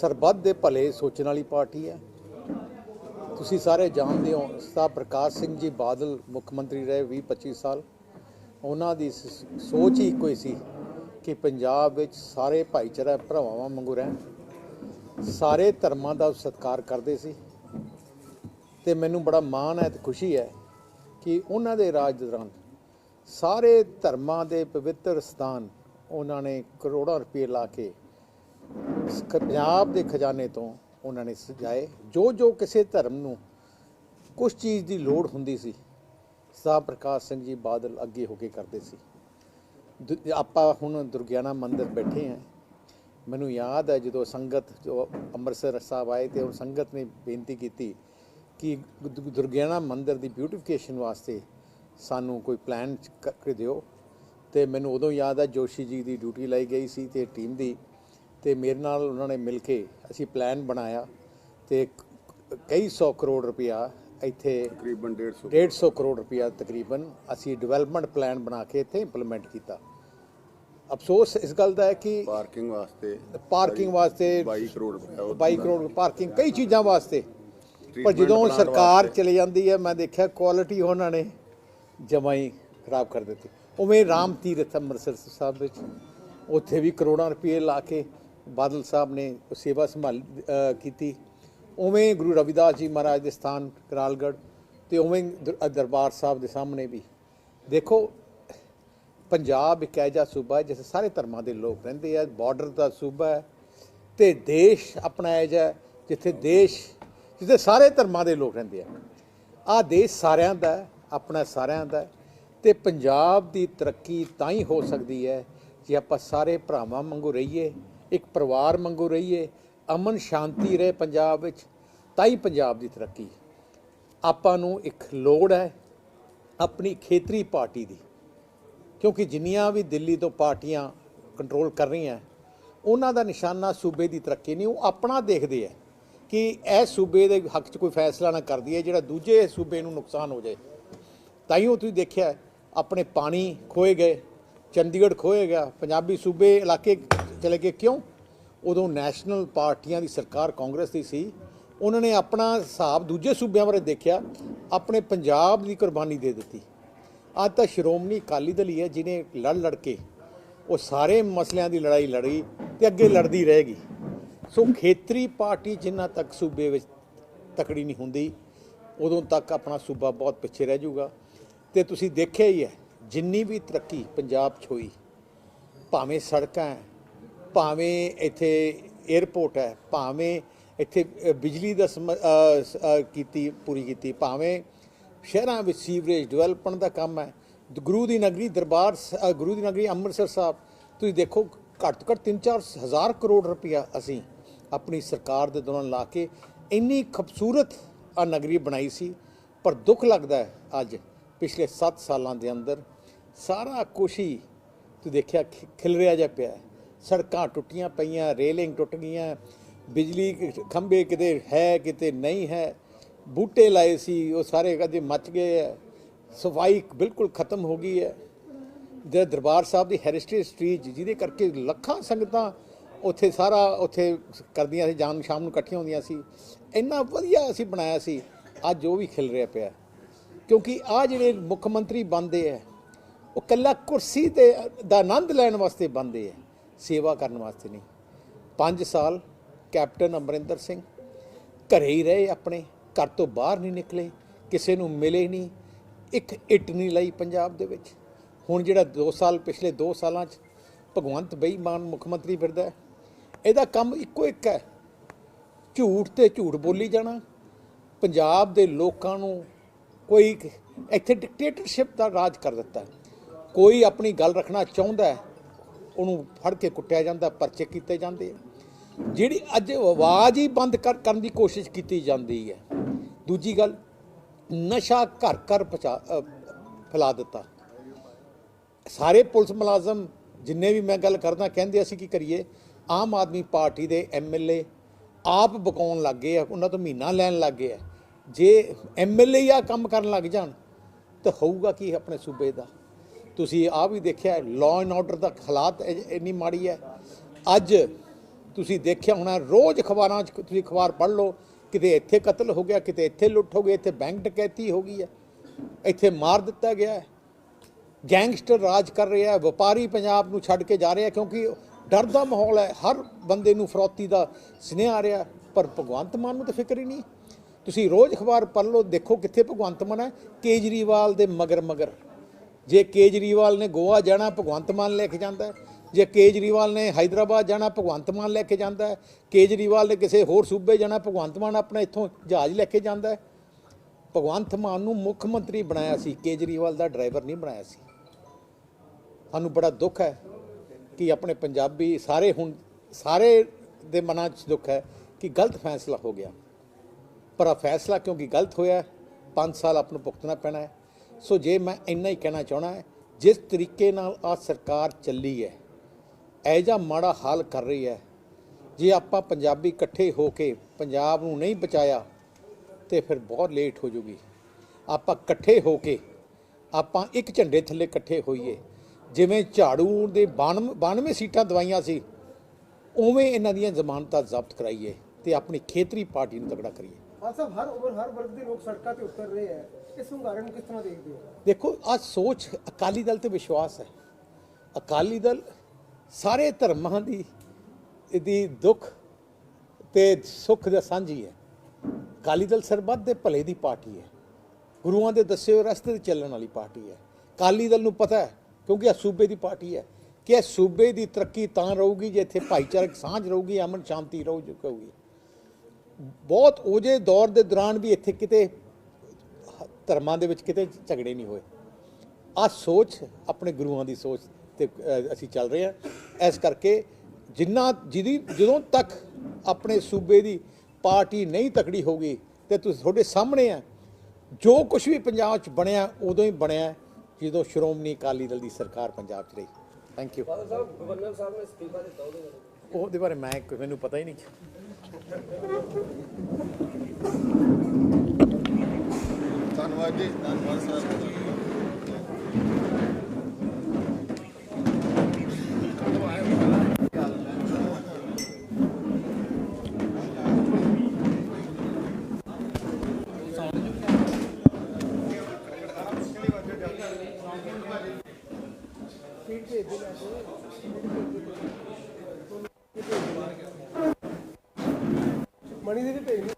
ਸਰਬੱਤ ਦੇ ਭਲੇ ਸੋਚਣ ਵਾਲੀ ਪਾਰਟੀ ਹੈ। ਤੁਸੀਂ ਸਾਰੇ ਜਾਣਦੇ ਹੋ, ਸਰਦਾਰ ਪ੍ਰਕਾਸ਼ ਸਿੰਘ ਜੀ ਬਾਦਲ ਮੁੱਖ ਮੰਤਰੀ ਰਹੇ 20 25 ਸਾਲ। ਉਹਨਾਂ ਦੀ ਸ- ਸੋਚ ਹੀ ਇੱਕੋ ਹੀ ਸੀ ਕਿ ਪੰਜਾਬ ਵਿੱਚ ਸਾਰੇ ਭਾਈਚਾਰਾ ਭਰਾਵਾਂ ਵਾਂਗੂ ਰਹਿਣ। ਸਾਰੇ ਧਰਮਾਂ ਦਾ ਸਤਿਕਾਰ ਕਰਦੇ ਸੀ। ਤੇ ਮੈਨੂੰ ਬੜਾ ਮਾਣ ਹੈ ਤੇ ਖੁਸ਼ੀ ਹੈ ਕਿ ਉਹਨਾਂ ਦੇ ਰਾਜ ਦੌਰਾਨ ਸਾਰੇ ਧਰਮਾਂ ਦੇ ਪਵਿੱਤਰ ਸਥਾਨ ਉਹਨਾਂ ਨੇ ਕਰੋੜਾਂ ਰੁਪਏ ਲਾ ਕੇ ਪੰਜਾਬ ਦੇ ਖਜ਼ਾਨੇ ਤੋਂ ਉਹਨਾਂ ਨੇ ਸਜਾਏ। ਜੋ ਜੋ ਕਿਸੇ ਧਰਮ ਨੂੰ ਕੁਝ ਚੀਜ਼ ਦੀ ਲੋੜ ਹੁੰਦੀ ਸੀ ਸਰਦਾਰ ਪ੍ਰਕਾਸ਼ ਸਿੰਘ ਜੀ ਬਾਦਲ ਅੱਗੇ ਹੋ ਕੇ ਕਰਦੇ ਸੀ। ਦੁ- ਆਪਾਂ ਹੁਣ ਦੁਰਗਿਆਨਾ ਮੰਦਿਰ ਬੈਠੇ ਹਾਂ ਮੈਨੂੰ ਯਾਦ ਹੈ ਜਦੋਂ ਸੰਗਤ ਜੋ ਅੰਮ੍ਰਿਤਸਰ ਸਾਹਿਬ ਆਏ ਤੇ ਉਹ ਸੰਗਤ ਨੇ ਬੇਨਤੀ ਕੀਤੀ ਕਿ ਦੁ- ਦੁਰਗਿਆਨਾ ਮੰਦਿਰ ਦੀ ਬਿਊਟੀਫਿਕੇਸ਼ਨ ਵਾਸਤੇ ਸਾਨੂੰ ਕੋਈ ਪਲਾਨ ਕਰਕੇ ਦਿਓ। ਤੇ ਮੈਨੂੰ ਉਦੋਂ ਯਾਦ ਹੈ ਜੋਸ਼ੀ ਜੀ ਦੀ ਡਿਊਟੀ ਲਈ ਗਈ ਸੀ ਤੇ ਟੀਮ ਦੀ ਤੇ ਮੇਰੇ ਨਾਲ ਉਹਨਾਂ ਨੇ ਮਿਲ ਕੇ ਅਸੀਂ ਪਲਾਨ ਬਣਾਇਆ ਤੇ ਕਈ ਸੌ ਕਰੋੜ ਰੁਪਇਆ ਇੱਥੇ ਤਕਰੀਬਨ 150 150 ਕਰੋੜ ਰੁਪਇਆ ਤਕਰੀਬਨ ਅਸੀਂ ਡਿਵੈਲਪਮੈਂਟ ਪਲਾਨ ਬਣਾ ਕੇ ਇੱਥੇ ਇੰਪਲੀਮੈਂਟ ਕੀਤਾ। ਅਫਸੋਸ ਇਸ ਗੱਲ ਦਾ ਹੈ ਕਿ ਪਾਰਕਿੰਗ ਵਾਸਤੇ ਪਾਰਕਿੰਗ ਵਾਸਤੇ 22 ਕਰੋੜ ਉਹ 22 ਕਰੋੜ ਪਾਰਕਿੰਗ ਕਈ ਚੀਜ਼ਾਂ ਵਾਸਤੇ। ਪਰ ਜਦੋਂ ਸਰਕਾਰ। ਚਲੀ ਜਾਂਦੀ ਹੈ ਮੈਂ ਦੇਖਿਆ ਕੁਆਲਿਟੀ ਉਹਨਾਂ ਨੇ ਜਮਾਂ ਹੀ ਖਰਾਬ ਕਰ ਦਿੱਤੀ। ਉਵੇਂ ਰਾਮ ਤੀਰਥ ਅੰਮ੍ਰਿਤਸਰ ਸਾਹਿਬ ਵਿੱਚ ਉੱਥੇ ਵੀ ਕਰੋੜਾਂ ਰੁਪਏ ਲਾ ਕੇ ਬਾਦਲ ਸਾਹਿਬ ਨੇ ਸੇਵਾ ਸੰਭਾਲ ਕੀਤੀ। ਉਵੇਂ ਗੁਰੂ ਰਵਿਦਾਸ ਜੀ ਮਹਾਰਾਜ ਦੇ ਸਥਾਨ ਕਰਾਲਗੜ੍ਹ ਤੇ ਉਵੇਂ ਦਰਬਾਰ ਸਾਹਿਬ ਦੇ ਸਾਹਮਣੇ ਵੀ। ਦੇਖੋ ਪੰਜਾਬ ਇੱਕ ਐਜਾ ਸੂਬਾ ਹੈ ਜਿੱਥੇ ਸਾਰੇ ਧਰਮਾਂ ਦੇ ਲੋਕ ਰਹਿੰਦੇ ਆ ਬਾਰਡਰ ਦਾ ਸੂਬਾ ਹੈ ਤੇ ਦੇਸ਼ ਆਪਣਾ ਐਜਾ ਹੈ, ਜਿੱਥੇ ਦੇਸ਼ ਜਿੱਥੇ ਸਾਰੇ ਧਰਮਾਂ ਦੇ ਲੋਕ ਰਹਿੰਦੇ ਆ। ਆ ਦੇਸ਼ ਸਾਰਿਆਂ ਦਾ ਆਪਣਾ ਸਾਰਿਆਂ ਦਾ ਹੈ ਤੇ ਪੰਜਾਬ ਦੀ ਤਰੱਕੀ ਤਾਂ ਹੀ ਹੋ ਸਕਦੀ ਹੈ ਜੇ ਆਪਾਂ ਸਾਰੇ ਭਰਾਵਾਂ ਵਾਂਗੂ ਰਹੀਏ। ਇੱਕ ਪਰਿਵਾਰ ਵਾਂਗੂ ਰਹੀਏ, ਅਮਨ ਸ਼ਾਂਤੀ ਰਹੇ ਪੰਜਾਬ ਵਿੱਚ, ਤਾਂ ਹੀ ਪੰਜਾਬ ਦੀ ਤਰੱਕੀ ਆਪਾਂ ਨੂੰ ਇੱਕ ਲੋੜ ਹੈ ਆਪਣੀ ਖੇਤਰੀ ਪਾਰਟੀ ਦੀ, ਕਿਉਂਕਿ ਜਿੰਨੀਆਂ ਵੀ ਦਿੱਲੀ ਤੋਂ ਪਾਰਟੀਆਂ ਕੰਟਰੋਲ ਕਰ ਰਹੀਆਂ, ਉਹਨਾਂ ਦਾ ਨਿਸ਼ਾਨਾ ਸੂਬੇ ਦੀ ਤਰੱਕੀ ਨਹੀਂ, ਉਹ ਆਪਣਾ ਦੇਖਦੇ ਆ ਕਿ ਇਹ ਸੂਬੇ ਦੇ ਹੱਕ 'ਚ ਕੋਈ ਫੈਸਲਾ ਨਾ ਕਰਦੀ ਹੈ, ਜਿਹੜਾ ਦੂਜੇ ਸੂਬੇ ਨੂੰ ਨੁਕਸਾਨ ਹੋ ਜਾਏ। ਤਾਂ ਹੀ ਉਹ ਤੁਸੀਂ ਦੇਖਿਆ, ਆਪਣੇ ਪਾਣੀ ਖੋਏ ਗਏ, ਚੰਡੀਗੜ੍ਹ ਖੋਏ ਗਿਆ, ਪੰਜਾਬੀ ਸੂਬੇ ਇਲਾਕੇ ਚਲੇ ਗਏ। ਕਿਉਂ? ਉਦੋਂ ਨੈਸ਼ਨਲ ਪਾਰਟੀਆਂ ਦੀ ਸਰਕਾਰ ਕਾਂਗਰਸ ਦੀ ਸੀ। ਉਹਨਾਂ ਨੇ ਆਪਣਾ ਹਿਸਾਬ ਦੂਜੇ ਸੂਬਿਆਂ ਬਾਰੇ ਦੇਖਿਆ। ਆਪਣੇ ਪੰਜਾਬ ਦੀ ਕੁਰਬਾਨੀ ਦੇ ਦਿੱਤੀ। ਅੱਜ ਤਾਂ ਸ਼੍ਰੋਮਣੀ ਅਕਾਲੀ ਦਲ ਹੀ ਹੈ ਜਿਨੇ ਲੜ ਲੜ ਕੇ ਉਹ ਸਾਰੇ ਮਸਲਿਆਂ ਦੀ ਲੜਾਈ ਲੜੀ ਤੇ ਅੱਗੇ ਲੜਦੀ ਰਹੇਗੀ। ਸੋ ਖੇਤਰੀ ਪਾਰਟੀ ਜਿੰਨਾ ਤੱਕ ਸੂਬੇ ਵਿੱਚ ਤਕੜੀ ਨਹੀਂ ਹੁੰਦੀ, ਉਦੋਂ ਤੱਕ ਆਪਣਾ ਸੂਬਾ ਬਹੁਤ ਪਿੱਛੇ ਰਹਿ ਜਾਊਗਾ। ਤੇ ਤੁਸੀਂ ਦੇਖਿਆ ਹੀ ਹੈ, ਜਿੰਨੀ ਵੀ ਤਰੱਕੀ ਪੰਜਾਬ 'ਚ ਹੋਈ, ਭਾਵੇਂ ਸੜਕਾਂ ਭਾਵੇਂ ਇੱਥੇ 에ਅਰਪੋਰਟ ਹੈ, ਭਾਵੇਂ ਇੱਥੇ ਬਿਜਲੀ ਦਾ ਸਮ- ਕੀਤੀ, ਪੂਰੀ ਕੀਤੀ, ਭਾਵੇਂ ਸ਼ਹਿਰਾਂ ਵਿੱਚ ਸੀਵਰੇਜ ਡਿਵੈਲਪਮੈਂਟ ਦਾ ਕੰਮ ਹੈ ਗੁਰੂ ਦੀ ਨਗਰੀ ਦਰਬਾਰ ਗੁਰੂ ਦੀ ਨਗਰੀ ਅੰਮ੍ਰਿਤਸਰ ਸਾਹਿਬ, ਤੁਸੀਂ ਦੇਖੋ ਘੱਟ ਤੋਂ ਘੱਟ 3-4 ਹਜ਼ਾਰ ਕਰੋੜ ਰੁਪਇਆ ਅਸੀਂ ਆਪਣੀ ਸਰਕਾਰ ਦੇ ਦੌਰਾਨ ਲਾ ਕੇ ਇੰਨੀ ਖੂਬਸੂਰਤ ਆ ਨਗਰੀ ਬਣਾਈ ਸੀ, ਪਰ ਦੁੱਖ ਲੱਗਦਾ ਹੈ ਅੱਜ, ਪਿਛਲੇ 7 ਸਾਲਾਂ ਦੇ ਅੰਦਰ ਸਾਰਾ ਕੁਛ ਹੀ ਤੂੰ ਦੇਖਿਆ ਖਿ- ਖਿਲਰਿਆ ਜਿਹਾ ਪਿਆ ਸੜਕਾਂ ਟੁੱਟੀਆਂ ਪਈਆਂ, ਰੇਲਿੰਗ ਟੁੱਟ ਗਈਆਂ, ਬਿਜਲੀ ਖੰਭੇ ਕਿਤੇ ਹੈ, ਕਿਤੇ ਨਹੀਂ ਹੈ, ਬੂਟੇ ਲਾਏ ਸੀ, ਉਹ ਸਾਰੇ ਕਦੇ ਮੱਚ ਗਏ ਹੈ ਸਫ਼ਾਈ ਬਿਲਕੁਲ ਖਤਮ ਹੋ ਗਈ ਹੈ। ਜੇ ਦਰਬਾਰ ਸਾਹਿਬ ਦੀ ਹੈਰੀਟੇਜ ਸਟਰੀਟ ਜਿਹਦੇ ਕਰਕੇ ਲੱਖਾਂ ਸੰਗਤਾਂ ਉੱਥੇ ਸਾਰਾ ਉੱਥੇ ਕਰਦੀਆਂ ਸੀ ਜਾਨ ਸ਼ਾਮ ਨੂੰ ਇਕੱਠੀਆਂ ਹੁੰਦੀਆਂ ਸੀ। ਇੰਨਾ ਵਧੀਆ ਅਸੀਂ ਬਣਾਇਆ ਸੀ, ਅੱਜ ਉਹ ਵੀ ਖਿਲ ਰਿਹਾ ਪਿਆ। ਕਿਉਂਕਿ ਆ ਜਿਹੜੇ ਮੁੱਖ ਮੰਤਰੀ ਬਣਦੇ ਆ, ਉਹ ਕੱਲਾ ਕੁਰਸੀ ਤੇ ਦਾ ਆਨੰਦ ਲੈਣ ਵਾਸਤੇ ਬਣਦੇ ਆ। ਸੇਵਾ ਕਰਨ ਵਾਸਤੇ ਨਹੀਂ। 5 ਸਾਲ ਕੈਪਟਨ ਅਮਰਿੰਦਰ ਸਿੰਘ ਘਰੇ ਹੀ ਰਹੇ ਆਪਣੇ ਘਰ ਤੋਂ ਬਾਹਰ ਨਹੀਂ ਨਿਕਲੇ ਕਿਸੇ ਨੂੰ ਮਿਲੇ ਨਹੀਂ ਇੱਕ ਇੱਟ ਨਹੀਂ ਲਈ ਪੰਜਾਬ ਦੇ ਵਿੱਚ। ਹੁਣ ਜਿਹੜਾ 2 ਸਾਲ ਪਿਛਲੇ 2 ਸਾਲਾਂ 'ਚ ਭਗਵੰਤ ਬੇਈਮਾਨ ਮੁੱਖ ਮੰਤਰੀ ਫਿਰਦਾ ਇਹਦਾ ਕੰਮ ਇੱਕੋ ਇੱਕ ਹੈ। ਝੂਠ ਤੇ ਝੂਠ ਬੋਲੀ ਜਾਣਾ। ਪੰਜਾਬ ਦੇ ਲੋਕਾਂ ਨੂੰ ਕੋਈ ਇੱਥੇ ਡਿਕਟੇਟਰਸ਼ਿਪ ਦਾ ਰਾਜ ਕਰ ਦਿੱਤਾ ਕੋਈ ਆਪਣੀ ਗੱਲ ਰੱਖਣਾ ਚਾਹੁੰਦਾ ਹੈ, ਉਹਨੂੰ ਫੜ ਕੇ ਕੁੱਟਿਆ ਜਾਂਦਾ, ਪਰਚੇ ਕੀਤੇ ਜਾਂਦੇ ਆ। ਜਿਹੜੀ ਅੱਜ ਆਵਾਜ਼ ਹੀ ਬੰਦ ਕਰ- ਕਰਨ ਦੀ ਕੋਸ਼ਿਸ਼ ਕੀਤੀ ਜਾਂਦੀ ਹੈ। ਦੂਜੀ ਗੱਲ, ਨਸ਼ਾ ਘਰ ਘਰ ਪਹੁੰਚਾ ਫੈਲਾ ਦਿੱਤਾ। ਸਾਰੇ ਪੁਲਿਸ ਮੁਲਾਜ਼ਮ ਜਿੰਨੇ ਵੀ ਮੈਂ ਗੱਲ ਕਰਦਾ, ਕਹਿੰਦੇ ਅਸੀਂ ਕੀ ਕਰੀਏ? ਆਮ ਆਦਮੀ ਪਾਰਟੀ ਦੇ ਐਮਐਲਏ ਆਪ ਬਕਾਉਣ ਲੱਗ ਗਏ ਆ, ਉਹਨਾਂ ਤੋਂ ਮਹੀਨਾ ਲੈਣ ਲੱਗ ਗਏ ਆ। ਜੇ ਐਮਐਲਏ ਆ ਕੰਮ ਕਰਨ ਲੱਗ ਜਾਣ, ਤਾਂ ਹੋਊਗਾ ਕੀ ਆਪਣੇ ਸੂਬੇ ਦਾ? ਤੁਸੀਂ ਆ ਵੀ ਦੇਖਿਆ ਲਾਅ ਐਂਡ ਆਰਡਰ ਦਾ ਹਾਲਾਤ ਇੰਨੀ ਮਾੜੀ ਹੈ। ਅੱਜ ਤੁਸੀਂ ਦੇਖਿਆ ਹੋਣਾ, ਰੋਜ਼ ਅਖਬਾਰਾਂ 'ਚ ਤੁਸੀਂ ਅਖਬਾਰ ਪੜ੍ਹ ਲਓ, ਕਿਤੇ ਇੱਥੇ ਕਤਲ ਹੋ ਗਿਆ, ਕਿਤੇ ਇੱਥੇ ਲੁੱਟ ਹੋ ਗਈ, ਇੱਥੇ ਬੈਂਕ ਡਕੈਤੀ ਹੋ ਗਈ ਹੈ। ਇੱਥੇ ਮਾਰ ਦਿੱਤਾ ਗਿਆ ਹੈ। ਗੈਂਗਸਟਰ ਰਾਜ ਕਰ ਰਿਹਾ ਹੈ, ਵਪਾਰੀ ਪੰਜਾਬ ਨੂੰ ਛੱਡ ਕੇ ਜਾ ਰਿਹਾ ਕਿਉਂਕਿ ਡਰ ਦਾ ਮਾਹੌਲ ਹੈ। ਹਰ ਬੰਦੇ ਨੂੰ ਫਰੌਤੀ ਦਾ ਸੁਨੇਹਾ ਆ ਰਿਹਾ, ਪਰ ਭਗਵੰਤ ਮਾਨ ਨੂੰ ਤਾਂ ਫਿਕਰ ਹੀ ਨਹੀਂ। ਤੁਸੀਂ ਰੋਜ਼ ਅਖਬਾਰ ਪੜ੍ਹ ਲਓ, ਦੇਖੋ ਕਿੱਥੇ ਭਗਵੰਤ ਮਾਨ ਹੈ, ਕੇਜਰੀਵਾਲ ਦੇ ਮਗਰ ਮਗਰ ਜੇ ਕੇਜਰੀਵਾਲ ਨੇ ਗੋਆ ਜਾਣਾ, ਭਗਵੰਤ ਮਾਨ ਲੈ ਕੇ ਜਾਂਦਾ ਜੇ ਕੇਜਰੀਵਾਲ ਨੇ ਹైదరాబాద్ ਜਾਣਾ, ਭਗਵੰਤ ਮਾਨ ਲੈ ਕੇ ਜਾਂਦਾ ਕੇਜਰੀਵਾਲ ਨੇ ਕਿਸੇ ਹੋਰ ਸੂਬੇ ਜਾਣਾ, ਭਗਵੰਤ ਮਾਨ ਆਪਣਾ ਇੱਥੋਂ ਜਹਾਜ਼ ਲੈ ਕੇ ਜਾਂਦਾ ਭਗਵੰਤ ਮਾਨ ਨੂੰ ਮੁੱਖ ਮੰਤਰੀ ਬਣਾਇਆ ਸੀ, ਕੇਜਰੀਵਾਲ ਦਾ ਡਰਾਈਵਰ ਨਹੀਂ ਬਣਾਇਆ ਸੀ। ਸਾਨੂੰ ਬੜਾ ਦੁੱਖ ਹੈ ਕਿ ਆਪਣੇ ਪੰਜਾਬੀ ਸਾਰੇ ਹੁਣ, ਸਾਰੇ ਦੇ ਮਨਾਂ 'ਚ ਦੁੱਖ ਹੈ ਕਿ ਗਲਤ ਫੈਸਲਾ ਹੋ ਗਿਆ। ਪਰ ਆ ਫੈਸਲਾ ਕਿਉਂਕਿ ਗਲਤ ਹੋਇਆ 5 ਸਾਲ ਆਪ ਨੂੰ ਭੁਗਤਣਾ ਪੈਣਾ ਹੈ। ਸੋ ਜੇ ਮੈਂ ਇੰਨਾ ਹੀ ਕਹਿਣਾ ਚਾਹਣਾ ਹੈ, ਜਿਸ ਤਰੀਕੇ ਨਾਲ ਆ ਸਰਕਾਰ ਚੱਲੀ ਹੈ, ਇਹ ਜਿਹਾ ਮਾੜਾ ਹਾਲ ਕਰ ਰਹੀ ਹੈ, ਜੇ ਆਪਾਂ ਪੰਜਾਬੀ ਇਕੱਠੇ ਹੋ ਕੇ ਪੰਜਾਬ ਨੂੰ ਨਹੀਂ ਬਚਾਇਆ, ਤੇ ਫਿਰ ਬਹੁਤ ਲੇਟ ਹੋ ਜੂਗੀ। ਆਪਾਂ ਇਕੱਠੇ ਹੋ ਕੇ, ਆਪਾਂ ਇੱਕ ਝੰਡੇ ਥੱਲੇ ਇਕੱਠੇ ਹੋਈਏ, ਜਿਵੇਂ ਝਾੜੂ ਦੇ 92 92 ਸੀਟਾਂ ਦਵਾਈਆਂ ਸੀ, ਉਵੇਂ ਇਹਨਾਂ ਦੀਆਂ ਜ਼ਮਾਨਤਾਂ ਜ਼ਬਤ ਕਰਾਈਏ ਤੇ ਆਪਣੀ ਖੇਤਰੀ ਪਾਰਟੀ ਨੂੰ ਤਗੜਾ ਕਰੀਏ। ਹਾਂ ਸਾਹਿਬ ਹਰ ਉਮਰ, ਹਰ ਵਰਗ ਦੇ ਲੋਕ ਸੜਕਾਂ ਤੇ ਉਤਰ ਰਹੇ ਹੈ। ਇਸ ਹੁੰਗਾਰੇ ਨੂੰ ਕਿਸ ਤਰ੍ਹਾਂ ਦੇਖਦੇ ਹੋ? ਦੇਖੋ ਅੱਜ ਸੋਚ ਅਕਾਲੀ ਦਲ ਤੇ ਵਿਸ਼ਵਾਸ ਹੈ। ਅਕਾਲੀ ਦਲ ਸਾਰੇ ਧਰਮਾਂ ਦੀ ਇਹਦੀ ਦੁੱਖ ਤੇ ਸੁੱਖ ਦਾ ਸਾਂਝੀ ਹੈ। ਅਕਾਲੀ ਦਲ ਸਰਬੱਤ ਦੇ ਭਲੇ ਦੀ ਪਾਰਟੀ ਹੈ। ਗੁਰੂਆਂ ਦੇ ਦੱਸੇ ਹੋਏ ਰਸਤੇ ਤੇ ਚੱਲਣ ਵਾਲੀ ਪਾਰਟੀ ਹੈ। ਅਕਾਲੀ ਦਲ ਨੂੰ ਪਤਾ ਹੈ, ਕਿਉਂਕਿ ਇਹ ਸੂਬੇ ਦੀ ਪਾਰਟੀ ਹੈ, ਕਿ ਇਹ ਸੂਬੇ ਦੀ ਤਰੱਕੀ ਤਾਂ ਰਹੂਗੀ ਜੇ ਇੱਥੇ ਭਾਈਚਾਰਕ ਸਾਂਝ ਰਹੂਗੀ, ਅਮਨ ਸ਼ਾਂਤੀ ਰਹੂ ਰਹੂਗੀ। ਬਹੁਤ ਉਹਦੇ ਦੌਰ ਦੇ ਦੌਰਾਨ ਵੀ ਇੱਥੇ ਕਿਤੇ ਧਰਮਾਂ ਦੇ ਵਿੱਚ ਕਿਤੇ ਝਗੜੇ ਨਹੀਂ ਹੋਏ। ਆ ਸੋਚ ਆਪਣੇ ਗੁਰੂਆਂ ਦੀ ਸੋਚ ਤੇ ਅਸੀਂ ਚੱਲ ਰਹੇ ਹਾਂ। ਇਸ ਕਰਕੇ ਜਿੰਨਾ ਜਿਹਦੀ ਜਦੋਂ ਤੱਕ ਆਪਣੇ ਸੂਬੇ ਦੀ ਪਾਰਟੀ ਨਹੀਂ ਤਕੜੀ ਹੋਗੀ ਤੇ ਤੁਸੀਂ ਤੁਹਾਡੇ ਸਾਹਮਣੇ ਆ ਜੋ ਕੁਝ ਵੀ ਪੰਜਾਬ 'ਚ ਬਣਿਆ ਉਦੋਂ ਹੀ ਬਣਿਆ ਜਦੋਂ ਸ਼੍ਰੋਮਣੀ ਅਕਾਲੀ ਦਲ ਦੀ ਸਰਕਾਰ ਪੰਜਾਬ 'ਚ ਰਹੀ। ਥੈਂਕ ਯੂ ਸਾਹਿਬ ਗਵਰਨਰ ਸਾਹਿਬ ਨੇ ਅਸਤੀਫਾ ਦਿੱਤਾ ਉਹਦੇ ਬਾਰੇ। ਉਹਦੇ ਬਾਰੇ ਮੈਂ ਮੈਨੂੰ ਪਤਾ ਹੀ ਨਹੀਂ। ਧੰਨਵਾਦ ਜੀ। ਧੰਨਵਾਦ ਸਰ। ਮਣੀ ਦੇ ਵੀ ਭੇਜ